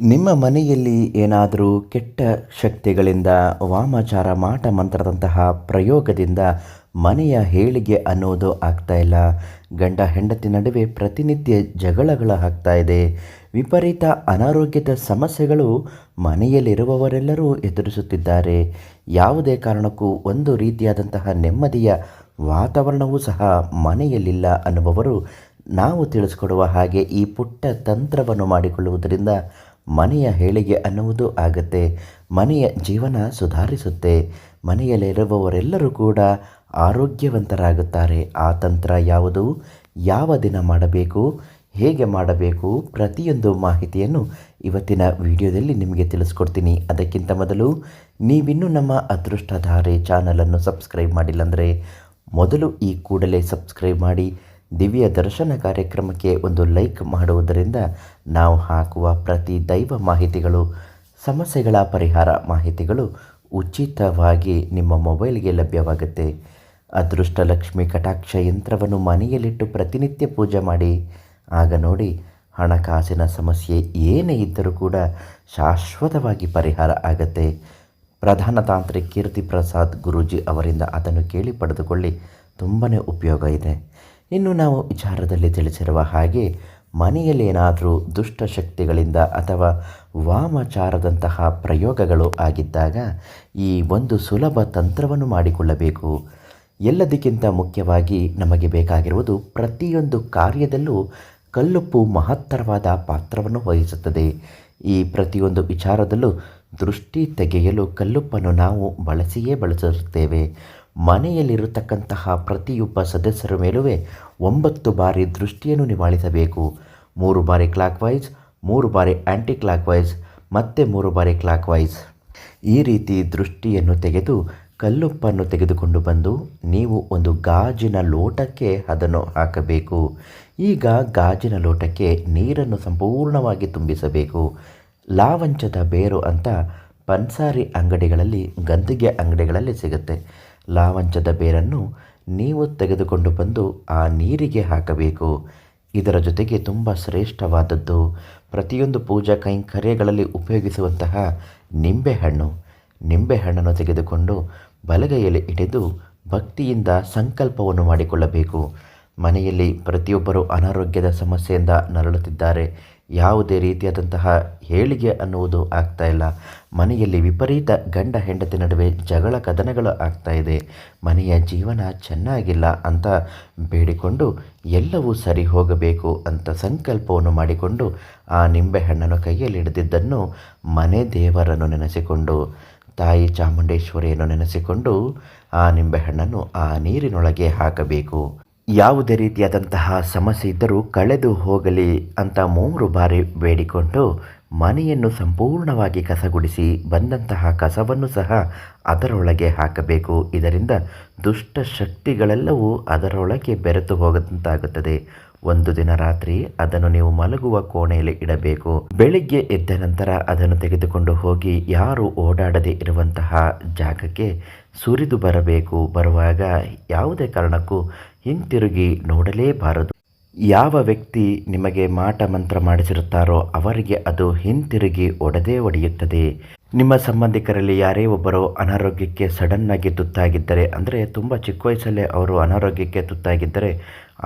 ನಿಮ್ಮ ಮನೆಯಲ್ಲಿ ಏನಾದರೂ ಕೆಟ್ಟ ಶಕ್ತಿಗಳಿಂದ ವಾಮಾಚಾರ, ಮಾಟ ಮಂತ್ರದಂತಹ ಪ್ರಯೋಗದಿಂದ ಮನೆಯ ಹೇಳಿಗೆ ಅನ್ನೋದು ಆಗ್ತಾ ಇಲ್ಲ. ಗಂಡ ಹೆಂಡತಿ ನಡುವೆ ಪ್ರತಿನಿತ್ಯ ಜಗಳಗಳು ಆಗ್ತಾ ಇದೆ. ವಿಪರೀತ ಅನಾರೋಗ್ಯದ ಸಮಸ್ಯೆಗಳು ಮನೆಯಲ್ಲಿರುವವರೆಲ್ಲರೂ ಎದುರಿಸುತ್ತಿದ್ದಾರೆ. ಯಾವುದೇ ಕಾರಣಕ್ಕೂ ಒಂದು ರೀತಿಯಾದಂತಹ ನೆಮ್ಮದಿಯ ವಾತಾವರಣವೂ ಸಹ ಮನೆಯಲ್ಲಿಲ್ಲ ಅನ್ನುವವರು ನಾವು ತಿಳಿಸ್ಕೊಡುವ ಹಾಗೆ ಈ ಪುಟ್ಟ ತಂತ್ರವನ್ನು ಮಾಡಿಕೊಳ್ಳುವುದರಿಂದ ಮನೆಯ ಏಳಿಗೆ ಅನ್ನುವುದು ಆಗುತ್ತೆ. ಮನೆಯ ಜೀವನ ಸುಧಾರಿಸುತ್ತೆ. ಮನೆಯಲ್ಲಿರುವವರೆಲ್ಲರೂ ಕೂಡ ಆರೋಗ್ಯವಂತರಾಗುತ್ತಾರೆ. ಆ ತಂತ್ರ ಯಾವುದು? ಯಾವ ದಿನ ಮಾಡಬೇಕು? ಹೇಗೆ ಮಾಡಬೇಕು? ಪ್ರತಿಯೊಂದು ಮಾಹಿತಿಯನ್ನು ಇವತ್ತಿನ ವಿಡಿಯೋದಲ್ಲಿ ನಿಮಗೆ ತಿಳಿಸ್ಕೊಡ್ತೀನಿ. ಅದಕ್ಕಿಂತ ಮೊದಲು ನೀವಿನ್ನೂ ನಮ್ಮ ಅದೃಷ್ಟಧಾರೆ ಚಾನಲನ್ನು ಸಬ್ಸ್ಕ್ರೈಬ್ ಮಾಡಿಲ್ಲ ಅಂದರೆ ಮೊದಲು ಈ ಕೂಡಲೇ ಸಬ್ಸ್ಕ್ರೈಬ್ ಮಾಡಿ ದಿವ್ಯ ದರ್ಶನ ಕಾರ್ಯಕ್ರಮಕ್ಕೆ ಒಂದು ಲೈಕ್ ಮಾಡುವುದರಿಂದ ನಾವು ಹಾಕುವ ಪ್ರತಿ ದೈವ ಮಾಹಿತಿಗಳು, ಸಮಸ್ಯೆಗಳ ಪರಿಹಾರ ಮಾಹಿತಿಗಳು ಉಚಿತವಾಗಿ ನಿಮ್ಮ ಮೊಬೈಲ್ಗೆ ಲಭ್ಯವಾಗುತ್ತೆ. ಅದೃಷ್ಟ ಲಕ್ಷ್ಮಿ ಕಟಾಕ್ಷ ಯಂತ್ರವನ್ನು ಮನೆಯಲ್ಲಿಟ್ಟು ಪ್ರತಿನಿತ್ಯ ಪೂಜೆ ಮಾಡಿ. ಆಗ ನೋಡಿ, ಹಣಕಾಸಿನ ಸಮಸ್ಯೆ ಏನೇ ಇದ್ದರೂ ಕೂಡ ಶಾಶ್ವತವಾಗಿ ಪರಿಹಾರ ಆಗತ್ತೆ. ಪ್ರಧಾನ ತಾಂತ್ರಿಕ ಕೀರ್ತಿ ಪ್ರಸಾದ್ ಗುರೂಜಿ ಅವರಿಂದ ಅದನ್ನು ಕೇಳಿ ಪಡೆದುಕೊಳ್ಳಿ. ತುಂಬಾ ಉಪಯೋಗ ಇದೆ. ಇನ್ನು ನಾವು ವಿಚಾರದಲ್ಲಿ ತಿಳಿಸಿರುವ ಹಾಗೆ ಮನೆಯಲ್ಲಿ ಏನಾದರೂ ದುಷ್ಟಶಕ್ತಿಗಳಿಂದ ಅಥವಾ ವಾಮಚಾರದಂತಹ ಪ್ರಯೋಗಗಳು ಆಗಿದ್ದಾಗ ಈ ಒಂದು ಸುಲಭ ತಂತ್ರವನ್ನು ಮಾಡಿಕೊಳ್ಳಬೇಕು. ಎಲ್ಲದಕ್ಕಿಂತ ಮುಖ್ಯವಾಗಿ ನಮಗೆ ಬೇಕಾಗಿರುವುದು ಪ್ರತಿಯೊಂದು ಕಾರ್ಯದಲ್ಲೂ ಕಲ್ಲುಪ್ಪು ಮಹತ್ತರವಾದ ಪಾತ್ರವನ್ನು ವಹಿಸುತ್ತದೆ. ಈ ಪ್ರತಿಯೊಂದು ವಿಚಾರದಲ್ಲೂ ದೃಷ್ಟಿ ತೆಗೆಯಲು ಕಲ್ಲುಪ್ಪನ್ನು ನಾವು ಬಳಸಿಯೇ ಬಳಸುತ್ತೇವೆ. ಮನೆಯಲ್ಲಿರತಕ್ಕಂತಹ ಪ್ರತಿಯೊಬ್ಬ ಸದಸ್ಯರ ಮೇಲೂ ಒಂಬತ್ತು ಬಾರಿ ದೃಷ್ಟಿಯನ್ನು ನಿವಾಳಿಸಬೇಕು. ಮೂರು ಬಾರಿ ಕ್ಲಾಕ್ ವೈಸ್ ಮೂರು ಬಾರಿ ಆ್ಯಂಟಿ ಕ್ಲಾಕ್ ವೈಸ್ ಮತ್ತು ಮೂರು ಬಾರಿ ಕ್ಲಾಕ್ ವೈಸ್ ಈ ರೀತಿ ದೃಷ್ಟಿಯನ್ನು ತೆಗೆದು, ಕಲ್ಲುಪ್ಪನ್ನು ತೆಗೆದುಕೊಂಡು ಬಂದು, ನೀವು ಒಂದು ಗಾಜಿನ ಲೋಟಕ್ಕೆ ಅದನ್ನು ಹಾಕಬೇಕು. ಈಗ ಗಾಜಿನ ಲೋಟಕ್ಕೆ ನೀರನ್ನು ಸಂಪೂರ್ಣವಾಗಿ ತುಂಬಿಸಬೇಕು. ಲಾವಂಚದ ಬೇರು ಅಂತ ಪನ್ಸಾರಿ ಅಂಗಡಿಗಳಲ್ಲಿ, ಗಂದಿಗೆ ಅಂಗಡಿಗಳಲ್ಲಿ ಸಿಗುತ್ತೆ. ಲಾವಂಚದ ಬೇರನ್ನು ನೀವು ತೆಗೆದುಕೊಂಡು ಬಂದು ಆ ನೀರಿಗೆ ಹಾಕಬೇಕು. ಇದರ ಜೊತೆಗೆ ತುಂಬ ಶ್ರೇಷ್ಠವಾದದ್ದು. ಪ್ರತಿಯೊಂದು ಪೂಜಾ ಕೈಂಕರ್ಯಗಳಲ್ಲಿ ಉಪಯೋಗಿಸುವಂತಹ ನಿಂಬೆಹಣ್ಣು. ನಿಂಬೆಹಣ್ಣನ್ನು ತೆಗೆದುಕೊಂಡು ಬಲಗೈಯಲ್ಲಿ ಹಿಡಿದು ಭಕ್ತಿಯಿಂದ ಸಂಕಲ್ಪವನ್ನು ಮಾಡಿಕೊಳ್ಳಬೇಕು. ಮನೆಯಲ್ಲಿ ಪ್ರತಿಯೊಬ್ಬರು ಅನಾರೋಗ್ಯದ ಸಮಸ್ಯೆಯಿಂದ ನರಳುತ್ತಿದ್ದಾರೆ. ಯಾವುದೇ ರೀತಿಯಾದಂತಹ ಹೇಳಿಗೆ ಅನ್ನುವುದು ಆಗ್ತಾ ಇಲ್ಲ. ಮನೆಯಲ್ಲಿ ವಿಪರೀತ ಗಂಡ ಹೆಂಡತಿ ನಡುವೆ ಜಗಳ ಕದನಗಳು ಆಗ್ತಾ ಇದೆ. ಮನೆಯ ಜೀವನ ಚೆನ್ನಾಗಿಲ್ಲ ಅಂತ ಬೇಡಿಕೊಂಡು ಎಲ್ಲವೂ ಸರಿ ಹೋಗಬೇಕು ಅಂತ ಸಂಕಲ್ಪವನ್ನು ಮಾಡಿಕೊಂಡು ಆ ನಿಂಬೆಹಣ್ಣನ್ನು ಕೈಯಲ್ಲಿ ಹಿಡಿದಿದ್ದನ್ನು ಮನೆ ದೇವರನ್ನು ನೆನೆಸಿಕೊಂಡು, ತಾಯಿ ಚಾಮುಂಡೇಶ್ವರಿಯನ್ನು ನೆನೆಸಿಕೊಂಡು ಆ ನಿಂಬೆಹಣ್ಣನ್ನು ಆ ನೀರಿನೊಳಗೆ ಹಾಕಬೇಕು. ಯಾವುದೇ ರೀತಿಯಾದಂತಹ ಸಮಸ್ಯೆ ಇದ್ದರೂ ಕಳೆದು ಹೋಗಲಿ ಅಂತ ಮೂರು ಬಾರಿ ಬೇಡಿಕೊಂಡು ಮನೆಯನ್ನು ಸಂಪೂರ್ಣವಾಗಿ ಕಸಗುಡಿಸಿ ಬಂದಂತಹ ಕಸವನ್ನು ಸಹ ಅದರೊಳಗೆ ಹಾಕಬೇಕು. ಇದರಿಂದ ದುಷ್ಟ ಶಕ್ತಿಗಳೆಲ್ಲವೂ ಅದರೊಳಗೆ ಬೆರೆತು ಹೋಗದಂತಾಗುತ್ತದೆ ಒಂದು ದಿನ ರಾತ್ರಿ ಅದನ್ನು ನೀವು ಮಲಗುವ ಕೋಣೆಯಲ್ಲಿ ಇಡಬೇಕು. ಬೆಳಿಗ್ಗೆ ಎದ್ದ ನಂತರ ಅದನ್ನು ತೆಗೆದುಕೊಂಡು ಹೋಗಿ ಯಾರು ಓಡಾಡದೆ ಇರುವಂತಹ ಜಾಗಕ್ಕೆ ಸುರಿದು ಬರಬೇಕು. ಬರುವಾಗ ಯಾವುದೇ ಕಾರಣಕ್ಕೂ ಹಿಂತಿರುಗಿ ನೋಡಲೇಬಾರದು. ಯಾವ ವ್ಯಕ್ತಿ ನಿಮಗೆ ಮಾಟ ಮಂತ್ರ ಮಾಡಿಸಿರುತ್ತಾರೋ ಅವರಿಗೆ ಅದು ಹಿಂತಿರುಗಿ ಒಡೆದೇ ಒಡೆಯುತ್ತದೆ. ನಿಮ್ಮ ಸಂಬಂಧಿಕರಲ್ಲಿ ಯಾರೇ ಒಬ್ಬರು ಅನಾರೋಗ್ಯಕ್ಕೆ ಸಡನ್ನಾಗಿ ತುತ್ತಾಗಿದ್ದರೆ, ಅಂದರೆ ತುಂಬ ಚಿಕ್ಕ ವಯಸ್ಸಲ್ಲೇ ಅವರು ಅನಾರೋಗ್ಯಕ್ಕೆ ತುತ್ತಾಗಿದ್ದರೆ,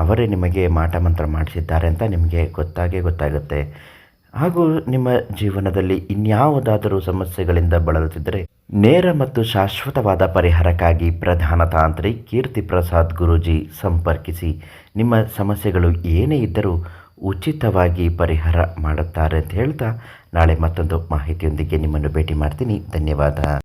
ಅವರೇ ನಿಮಗೆ ಮಾಟ ಮಂತ್ರ ಮಾಡಿಸಿದ್ದಾರೆ ಅಂತ ನಿಮಗೆ ಗೊತ್ತಾಗೇ ಗೊತ್ತಾಗುತ್ತೆ. ಹಾಗೂ ನಿಮ್ಮ ಜೀವನದಲ್ಲಿ ಇನ್ಯಾವುದಾದರೂ ಸಮಸ್ಯೆಗಳಿಂದ ಬಳಲುತ್ತಿದ್ದರೆ, ನೇರ ಮತ್ತು ಶಾಶ್ವತವಾದ ಪರಿಹಾರಕ್ಕಾಗಿ ಪ್ರಧಾನ ತಾಂತ್ರಿ ಕೀರ್ತಿ ಪ್ರಸಾದ್ ಗುರೂಜಿ ಸಂಪರ್ಕಿಸಿ, ನಿಮ್ಮ ಸಮಸ್ಯೆಗಳು ಏನೇ ಇದ್ದರೂ ಉಚಿತವಾಗಿ ಪರಿಹಾರ ಮಾಡುತ್ತಾರೆ ಅಂತ ಹೇಳ್ತಾ ನಾಳೆ ಮತ್ತೊಂದು ಮಾಹಿತಿಯೊಂದಿಗೆ ನಿಮ್ಮನ್ನು ಭೇಟಿ ಮಾಡ್ತೀನಿ. ಧನ್ಯವಾದ.